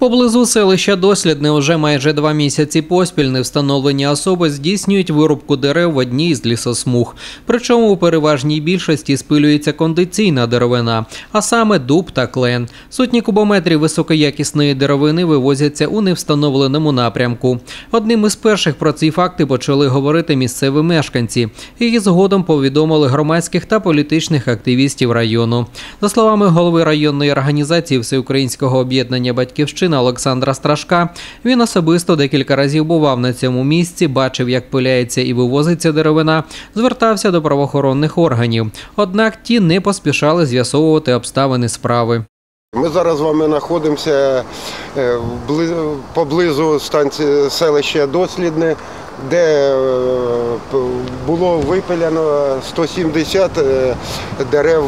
Поблизу селища Дослідне уже майже два місяці поспіль невстановлені особи здійснюють вирубку дерев в одній з лісосмуг. Причому у переважній більшості спилюється кондиційна деревина, а саме дуб та клен. Сотні кубометрів високоякісної деревини вивозяться у невстановленому напрямку. Одним із перших про ці факти почали говорити місцеві мешканці. Її згодом повідомили громадських та політичних активістів району. За словами голови районної організації Всеукраїнського об'єднання Батьківщина Олександра Страшка, він особисто декілька разів бував на цьому місці, бачив, як пиляється і вивозиться деревина, звертався до правоохоронних органів. Однак ті не поспішали з'ясовувати обставини справи. Ми зараз з вами знаходимося е, поблизу станції селища Дослідне, де е, було випиляно 170 е, дерев.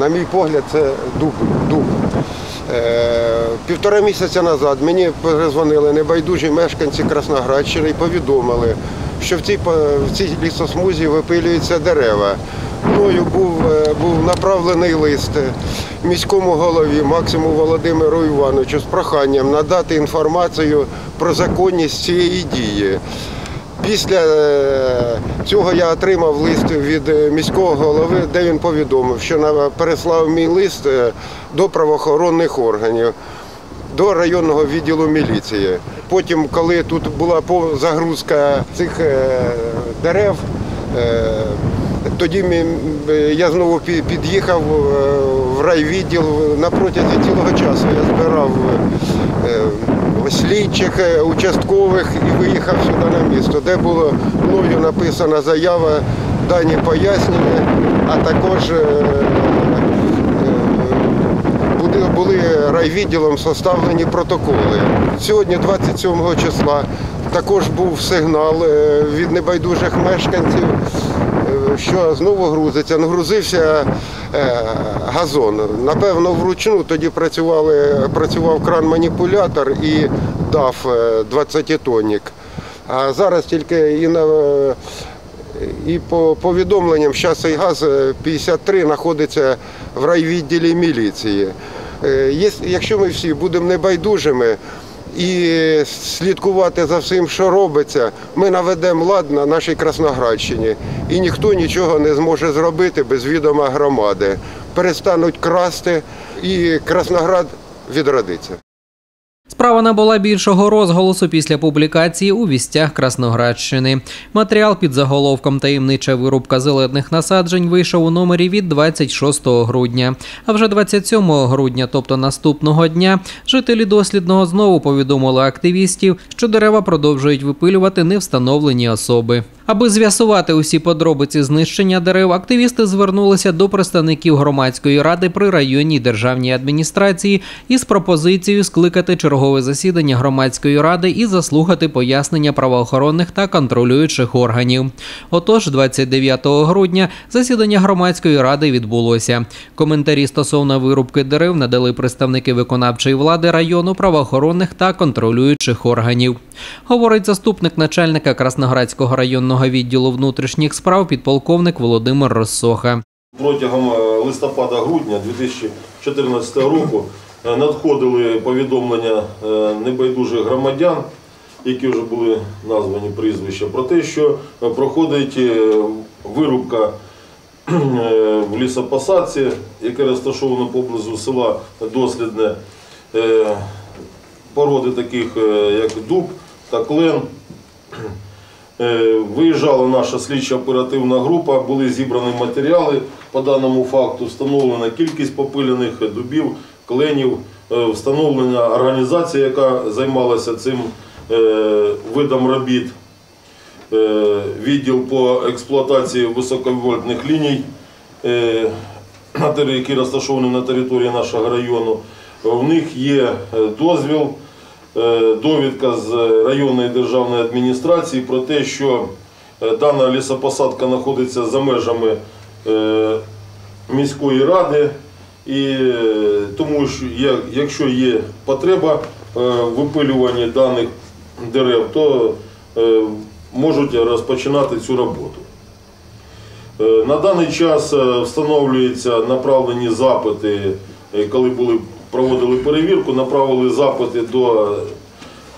На мій погляд, це дуб. дуб. Е, Півтора місяця назад мені перезвонили небайдужі мешканці Красноградщини і повідомили, що в цій, в цій лісосмузі випилюються дерева. Мною був, е, був направлений лист міському голові Максиму Володимиру Івановичу з проханням надати інформацію про законність цієї дії. Після е, цього я отримав лист від е, міського голови, де він повідомив, що переслав мій лист е, до правоохоронних органів, до районного відділу міліції. Потім, коли тут була загрузка цих дерев, тоді я знову під'їхав в райвідділ на протязі цілого часу. Я збирав слідчих, е, участкових і виїхав сюди на місто, де було мною написана заява, дані пояснення, а також е, були, були райвідділом составлені протоколи. Сьогодні, 27 числа, також був сигнал е, від небайдужих мешканців, е, що знову грузиться. Ну, грузився е, газон. Напевно, вручну тоді працювали, працював кран-маніпулятор і дав 20-тонник. А зараз тільки і на і по повідомленням, зараз цей газ е, 53 знаходиться в райвідділі міліції. Е, Якщо ми всі будемо небайдужими і слідкувати за всім, що робиться, ми наведемо лад на нашій Красноградщині. І ніхто нічого не зможе зробити без відома громади. Перестануть красти, і Красноград відродиться. Справа набула більшого розголосу після публікації у вістях Красноградщини. Матеріал під заголовком Таємнича вирубка зелених насаджень вийшов у номері від 26 грудня. А вже 27 грудня, тобто наступного дня, жителі дослідного знову повідомили активістів, що дерева продовжують випилювати невстановлені особи. Аби з'ясувати усі подробиці знищення дерев, активісти звернулися до представників громадської ради при районній державній адміністрації із пропозицією скликати чергове засідання громадської ради і заслухати пояснення правоохоронних та контролюючих органів. Отож, 29 грудня засідання громадської ради відбулося. Коментарі стосовно вирубки дерев надали представники виконавчої влади району, правоохоронних та контролюючих органів. Говорить заступник начальника Красноградського районного відділу внутрішніх справ підполковник Володимир Россоха. Протягом е, листопада-грудня 2014 року е, надходили повідомлення е, небайдужих громадян, які вже були названі прізвища, про те, що проходить вирубка в лісопосадці, яке розташовано поблизу села Дослідне, породи таких, як дуб та клен. Е, Виїжджала наша слідча оперативна група, були зібрані матеріали по даному факту, встановлена кількість попилених дубів, кленів, е, встановлена організація, яка займалася цим е, видом робіт, відділ по експлуатації високовольтних ліній, які розташовані на території нашого району. В них є дозвіл довідка з районної державної адміністрації про те, що е, дана лісопосадка знаходиться за межами е, міської ради, і е, тому що якщо є потреба е, в випилюванні даних дерев, то е, можуть розпочинати цю роботу. Е, На даний час е, встановлюються направлені запити, е, коли були проводили перевірку, направили запити до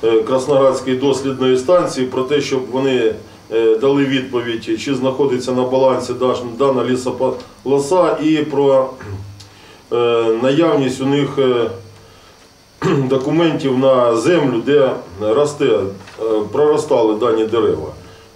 е, Красноградської дослідної станції про те, щоб вони е, дали відповідь, чи знаходиться на балансі дана лісополоса і про е, наявність у них документів на землю, де росте, проростали дані дерева.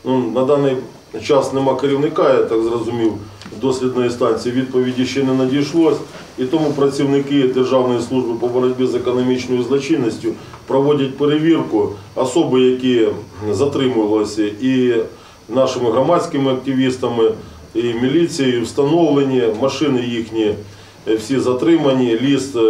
Ну, на даний час нема керівника, я так зрозумів, дослідної станції відповіді ще не надійшлось. І тому працівники Державної служби по боротьбі з економічною злочинністю проводять перевірку особи, які затримувалися і нашими громадськими активістами, і міліцією встановлені, машини їхні е, всі затримані, ліс е,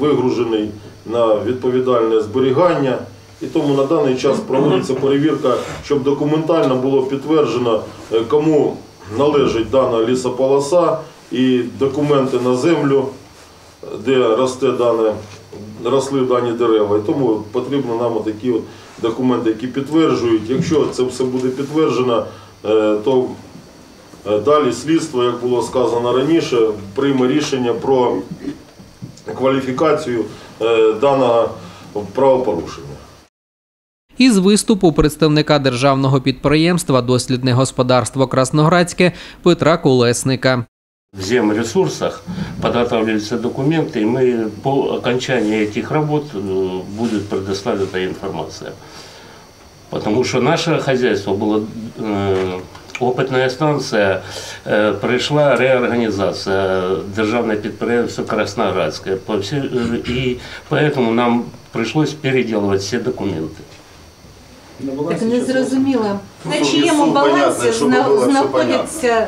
вигружений на відповідальне зберігання. І тому на даний час проводиться перевірка, щоб документально було підтверджено, е, кому належить дана лісополоса і документи на землю, де росте дане, росли дані дерева. І тому потрібно нам такі документи, які підтверджують. Якщо це все буде підтверджено, е, то е, далі слідство, як було сказано раніше, прийме рішення про кваліфікацію даного правопорушення. Із виступу представника державного підприємства Дослідне господарство Красноградське Петра Колесника. В земресурсах подготавливаются документы, и мы по окончании этих работ э, будет предоставлена информация. Потому что наше хозяйство было э, опытная станция, э, пройшла реорганизация державное підприємство Красноградское. По всі- э, И поэтому нам пришлось переделывать все документы. Так не зрозуміло. Ну, На щоб чиєму лісу балансі понятно, щоб зна- було все знаходиться,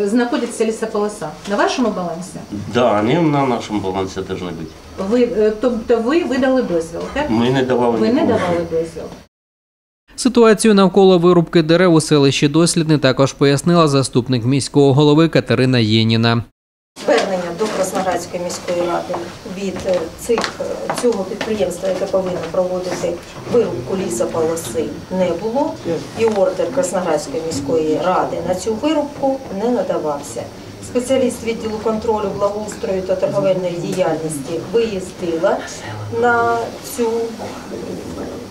е, знаходиться лісополоса? На вашому балансі? Да, они на нашем балансе должны быть. Ви, е, тобто ви видали дозвіл, так? Мы не давали Ви не никому. давали дозвіл. Ситуацію навколо вирубки дерев у селищі Дослідне також пояснила заступник міського голови Катерина Єніна. Звернення до Красноградської міської ради від е, цих е, цього підприємства, яке повинно проводити вирубку лісополоси, не було. І ордер Красноградської міської ради на цю вирубку не надавався. Спеціаліст відділу контролю благоустрою та торговельної діяльності виїздила на цю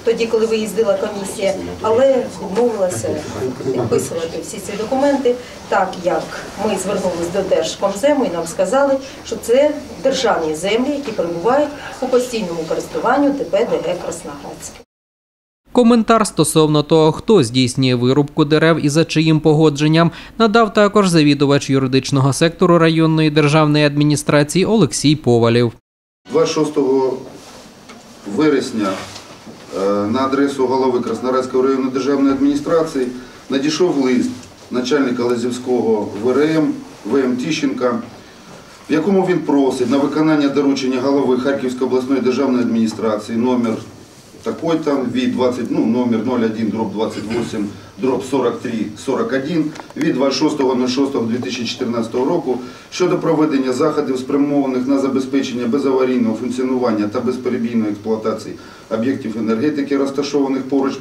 тоді, коли виїздила комісія, але відмовилася підписувати всі ці документи, так як ми звернулися до Держкомзему і нам сказали, що це державні землі, які перебувають у постійному користуванню ДП ДГ Красноградське. Коментар стосовно того, хто здійснює вирубку дерев і за чиїм погодженням, надав також завідувач юридичного сектору районної державної адміністрації Олексій Повалів. 26 вересня на адресу голови Краснодарської районної державної адміністрації надійшов лист начальника Лазівського ВРМ ВМ Тіщенка, в якому він просить на виконання доручення голови Харківської обласної державної адміністрації номер такой там від 20, ну, номер 01 дроб 28 дроб 43 41 від 26.06.2014 року щодо проведення заходів, спрямованих на забезпечення безаварійного функціонування та безперебійної експлуатації об'єктів енергетики, розташованих поруч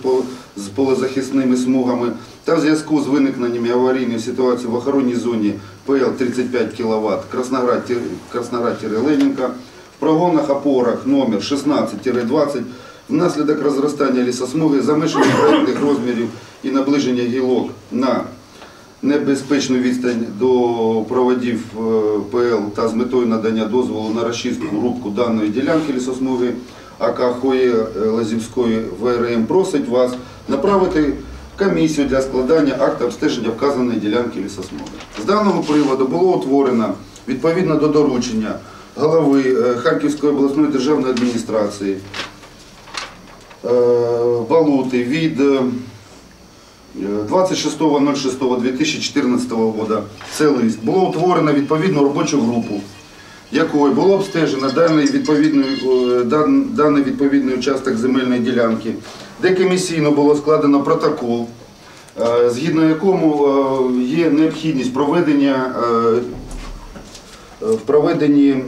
з полезахисними смугами, та в зв'язку з виникненням аварійної ситуації в охоронній зоні ПЛ 35 кВт Красноград, Красноград-Ленінка, в прогонах опорах номер 16-20 внаслідок розростання лісосмуги, замешання проєктних розмірів і наближення гілок на небезпечну відстань до проводів е, ПЛ та з метою надання дозволу на розчистку рубку даної ділянки лісосмуги АК Хої е, Лазівської ВРМ просить вас направити комісію для складання акта обстеження вказаної ділянки лісосмуги. З даного приводу було утворено відповідно до доручення голови е, Харківської обласної державної адміністрації е, Балути від е, 26.06.2014 року це лист. Було утворено відповідну робочу групу, якою було обстежено даний відповідний, е, даний відповідний участок земельної ділянки, де комісійно було складено протокол, е, згідно якому е, є необхідність проведення е, в проведенні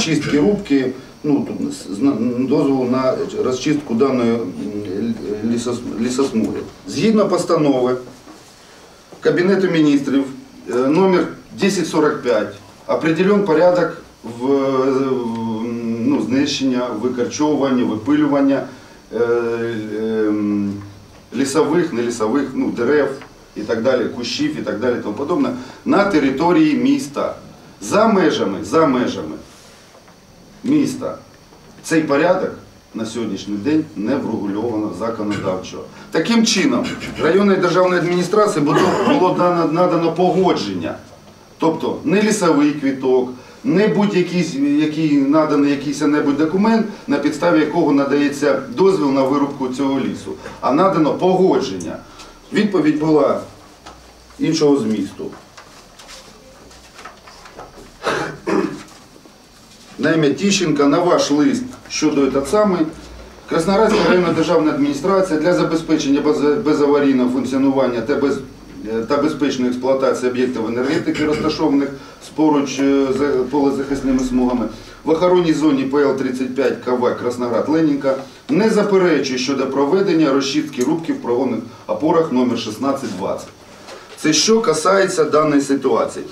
чистки рубки, ну, дозволу на розчистку даної лісосмуги. Згідно постанови Кабінету міністрів е, номер 1045 определен порядок в, в, ну, знищення, викорчовування, випилювання е, е, лісових, не лісових, ну, дерев і так далі, кущів і так далі, тому подобне, на території міста. За межами, за межами міста. Цей порядок на сьогоднішній день не врегульовано законодавчо. Таким чином, районної державної адміністрації було, надано погодження. Тобто не лісовий квіток, не будь-який який наданий якийсь небудь документ, на підставі якого надається дозвіл на вирубку цього лісу, а надано погодження. Відповідь була іншого змісту. На ім'я Тіщенка на ваш лист щодо этот самий. Краснодарська районна державна адміністрація для забезпечення без- безаварійного функціонування та, без, е, та безпечної експлуатації об'єктів енергетики, розташованих поруч е, з полезахисними смугами, в охоронній зоні ПЛ-35 КВ Красноград Ленінка не заперечує щодо проведення розчистки рубки в прогонних опорах номер 1620. Це що касається даної ситуації.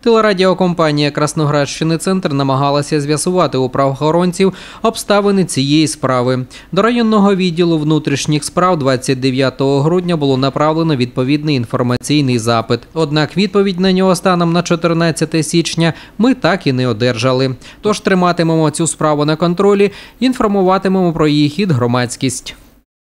Телерадіокомпанія Красноградщини Центр намагалася з'ясувати у правоохоронців обставини цієї справи. До районного відділу внутрішніх справ 29 грудня було направлено відповідний інформаційний запит. Однак відповідь на нього станом на 14 січня ми так і не одержали. Тож триматимемо цю справу на контролі, інформуватимемо про її хід громадськість.